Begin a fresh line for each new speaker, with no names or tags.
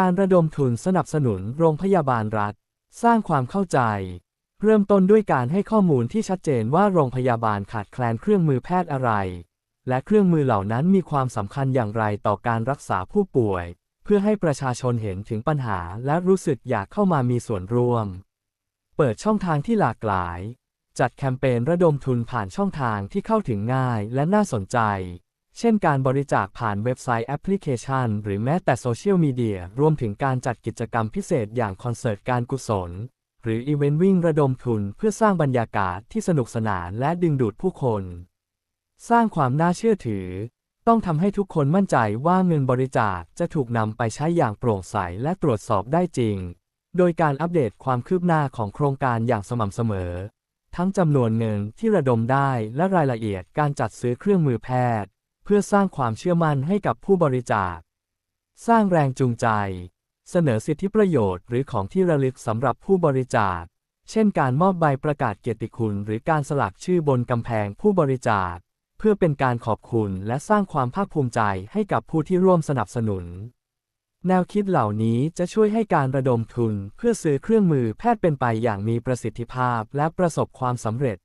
การระดมทุนสนับสนุนโรงพยาบาลรัฐ สร้างความเข้าใจ เริ่มต้นด้วยการให้ข้อมูลที่ชัดเจนว่าโรงพยาบาลขาดแคลนเครื่องมือแพทย์อะไร และเครื่องมือเหล่านั้นมีความสำคัญอย่างไรต่อการรักษาผู้ป่วย เพื่อให้ประชาชนเห็นถึงปัญหาและรู้สึกอยากเข้ามามีส่วนร่วม เปิดช่องทางที่หลากหลาย จัดแคมเปญระดมทุนผ่านช่องทางที่เข้าถึงง่ายและน่าสนใจ เช่นการบริจาคผ่านเว็บไซต์แอปพลิเคชัน หรือแม้แต่โซเชียลมีเดีย รวมถึงการจัดกิจกรรมพิเศษอย่างคอนเสิร์ตการกุศล หรืออีเวนต์วิ่งระดมทุนเพื่อสร้างบรรยากาศที่สนุกสนานและดึงดูดผู้คน สร้างความน่าเชื่อถือ ต้องทำให้ทุกคนมั่นใจว่าเงินบริจาคจะถูกนำไปใช้อย่างโปร่งใสและตรวจสอบได้จริง โดยการอัปเดตความคืบหน้าของโครงการอย่างสม่ำเสมอ ทั้งจำนวนเงินที่ระดมได้และรายละเอียดการจัดซื้อเครื่องมือแพทย์ เพื่อสร้างความเชื่อมั่นให้กับผู้บริจาค สร้างแรงจูงใจ เสนอสิทธิประโยชน์หรือของที่ระลึกสำหรับผู้บริจาค เช่นการมอบใบประกาศเกียรติคุณ หรือการสลักชื่อบนกำแพงผู้บริจาค เพื่อเป็นการขอบคุณและสร้างความภาคภูมิใจให้กับผู้ที่ร่วมสนับสนุน แนวคิดเหล่านี้จะช่วยให้การระดมทุน เพื่อซื้อเครื่องมือแพทย์เป็นไปอย่างมีประสิทธิภาพและประสบความสำเร็จ